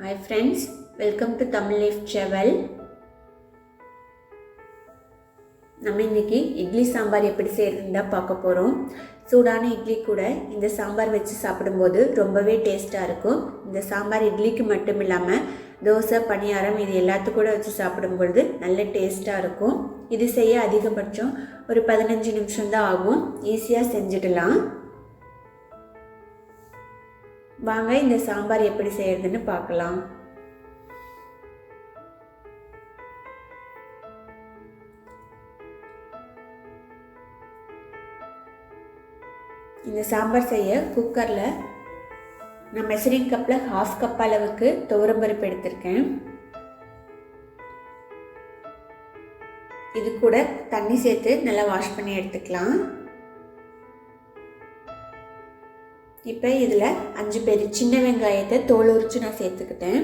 Hi friends welcome to Tamil life travel நம்ம இன்றைக்கி இட்லி சாம்பார் எப்படி செய்கிறதுன்னு தான் பார்க்க போகிறோம் சூடான இட்லி கூட இந்த சாம்பார் வச்சு சாப்பிடும்போது ரொம்பவே டேஸ்ட்டாக இருக்கும். இந்த சாம்பார் இட்லிக்கு மட்டும் இல்லாமல் தோசை பணியாரம் இது எல்லாத்துக்கும் கூட வச்சு சாப்பிடும்பொழுது நல்ல டேஸ்ட்டாக இருக்கும். இது செய்ய அதிகபட்சம் ஒரு பதினஞ்சு நிமிஷம் தான் ஆகும் ஈஸியாக செஞ்சிடலாம். வாங்க இந்த சாம்பார் எப்படி செய்யறதுன்னு பார்க்கலாம். இந்த சாம்பார் செய்ய குக்கரில் நான் மெஷரிங் கப்பில் ஹாஃப் கப் அளவுக்கு துவரம்பருப்பு எடுத்திருக்கேன். இது கூட தண்ணி சேர்த்து நல்லா வாஷ் பண்ணி எடுத்துக்கலாம். இப்போ இதில் அஞ்சு பேர். சின்ன வெங்காயத்தை தோல் உரித்து நான் சேர்த்துக்கிட்டேன்.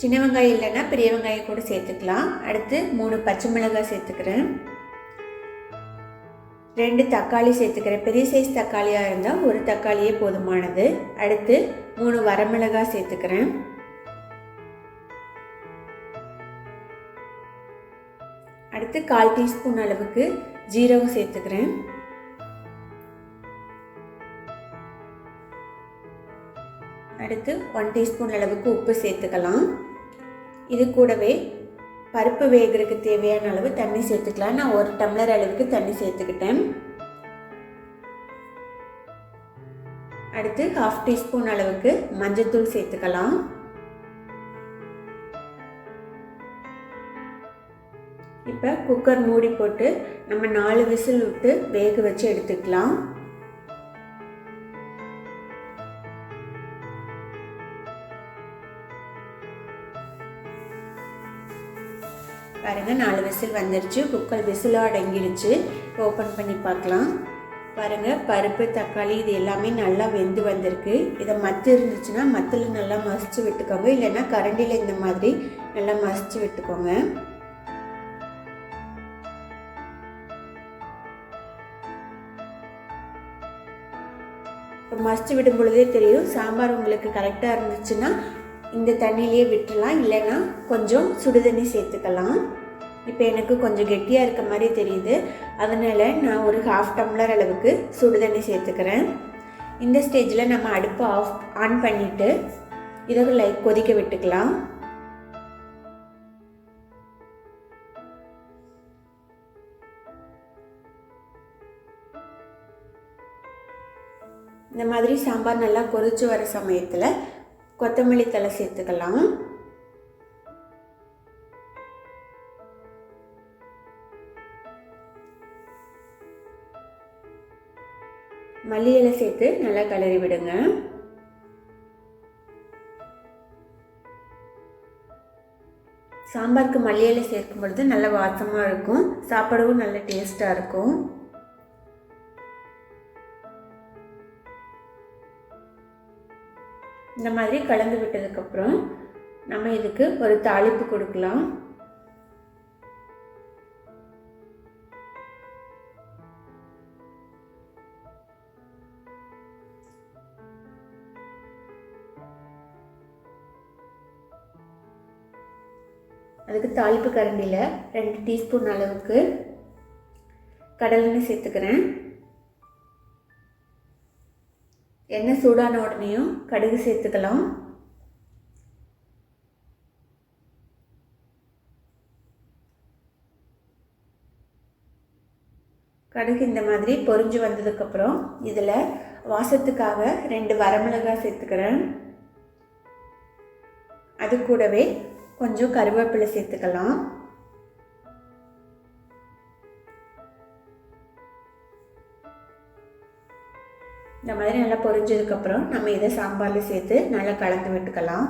சின்ன வெங்காயம் இல்லைன்னா பெரிய வெங்காயம் கூட சேர்த்துக்கலாம். அடுத்து மூணு பச்சை மிளகாய் சேர்த்துக்கிறேன். ரெண்டு தக்காளி சேர்த்துக்கிறேன். பெரிய சைஸ் தக்காளியாக இருந்தால் ஒரு தக்காளியே போதுமானது. அடுத்து மூணு வரமிளகாய் சேர்த்துக்கிறேன். அடுத்து கால் டீஸ்பூன் அளவுக்கு ஜீரகம் சேர்த்துக்கிறேன். அடுத்து ஒன் டீஸ்பூன் அளவுக்கு உப்பு சேர்த்துக்கலாம். இது கூடவே பருப்பு வேகிறதுக்கு தேவையான அளவு தண்ணி சேர்த்துக்கலாம். நான் ஒரு டம்ளர் அளவுக்கு தண்ணி சேர்த்துக்கிட்டேன். அடுத்து ஹாஃப் டீஸ்பூன் அளவுக்கு மஞ்சத்தூள் சேர்த்துக்கலாம். இப்போ குக்கர் மூடி போட்டு நம்ம நாலு விசில் விட்டு வேக வச்சு எடுத்துக்கலாம். பாருங்கள் நாலு விசில் வந்துருச்சு. குக்கர் விசிலாக அடங்கிடுச்சு ஓப்பன் பண்ணி பார்க்கலாம். பாருங்கள் பருப்பு தக்காளி இது எல்லாமே நல்லா வெந்து வந்திருக்கு. இதை மத்து இருந்துச்சுன்னா மத்தில் நல்லா மசித்து விட்டுக்கோங்க. இல்லைன்னா கரண்டியில் இந்த மாதிரி நல்லா மசிச்சு விட்டுக்கோங்க. மசித்து மசிச்சு விடும் பொழுதே தெரியும் சாம்பார் உங்களுக்கு கரெக்டாக இருந்துச்சுன்னா இந்த தண்ணியிலேயே விட்டுலாம் இல்லைன்னா கொஞ்சம் சுடுதண்ணி சேர்த்துக்கலாம். இப்போ எனக்கு கொஞ்சம் கெட்டியாக இருக்க மாதிரி தெரியுது. அதனால் நான் ஒரு ஹாஃப் டம்ளர் அளவுக்கு சுடுதண்ணி சேர்த்துக்கிறேன். இந்த ஸ்டேஜில் நம்ம அடுப்பை ஆஃப் ஆன் பண்ணிவிட்டு இதை லைக் கொதிக்க விட்டுக்கலாம். இந்த மாதிரி சாம்பார் நல்லா கொதிச்சு வர சமயத்தில் கொத்தமல்லி தலை சேர்த்துக்கலாம். மல்லி இலை சேர்த்து நல்லா கிளறி விடுங்க. சாம்பாருக்கு மல்லி இலை சேர்க்கும் பொழுது நல்ல வாசமாக இருக்கும். சாப்பிடவும் நல்ல டேஸ்ட்டாக இருக்கும். இந்த மாதிரி கலந்து விட்டதுக்கப்புறம் நம்ம இதுக்கு ஒரு தாளிப்பு கொடுக்கலாம். அதுக்கு தாளிப்பு கரண்டியில் ரெண்டு டீஸ்பூன் அளவுக்கு கடலெண்ணெய் சேர்த்துக்கிறேன். எண்ணெய் சூடான உடனேயும் கடுகு சேர்த்துக்கலாம். கடுகு இந்த மாதிரி பொரிஞ்சு வந்ததுக்கப்புறம் இதில் வாசத்துக்காக ரெண்டு வரமிளகாய் சேர்த்துக்கிறேன். அது கூடவே கொஞ்சம் கருவேப்பிலை சேர்த்துக்கலாம். இந்த மாதிரி நல்லா பொரிஞ்சதுக்கப்புறம் நம்ம இதை சாம்பாரில் சேர்த்து நல்லா கலந்து விட்டுக்கலாம்.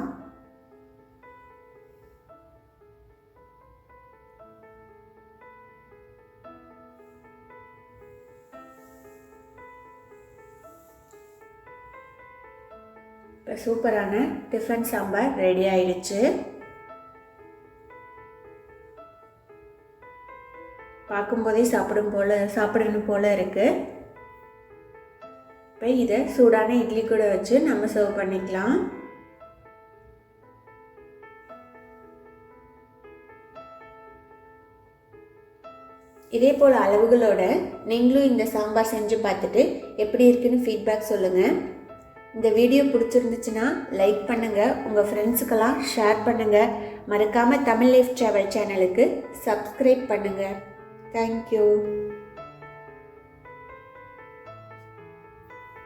இப்போ சூப்பரான டிஃபன் சாம்பார் ரெடி ஆயிடுச்சு. பார்க்கும்போதே சாப்பிடும் போல் சாப்பிடணும் போல் இருக்குது இப்போ இதை சூடான இட்லி கூட வச்சு நம்ம சர்வ் பண்ணிக்கலாம். இதே போல் அளவுகளோட நீங்களும் இந்த சாம்பார் செஞ்சு பார்த்துட்டு எப்படி இருக்குன்னு ஃபீட்பேக் சொல்லுங்கள் இந்த வீடியோ பிடிச்சிருந்துச்சுன்னா லைக் பண்ணுங்கள் உங்கள் ஃப்ரெண்ட்ஸுக்கெல்லாம் ஷேர் பண்ணுங்கள் மறக்காமல் தமிழ் லைஃப் ட்ராவல் சேனலுக்கு சப்ஸ்கிரைப் பண்ணுங்கள் தேங்க்யூ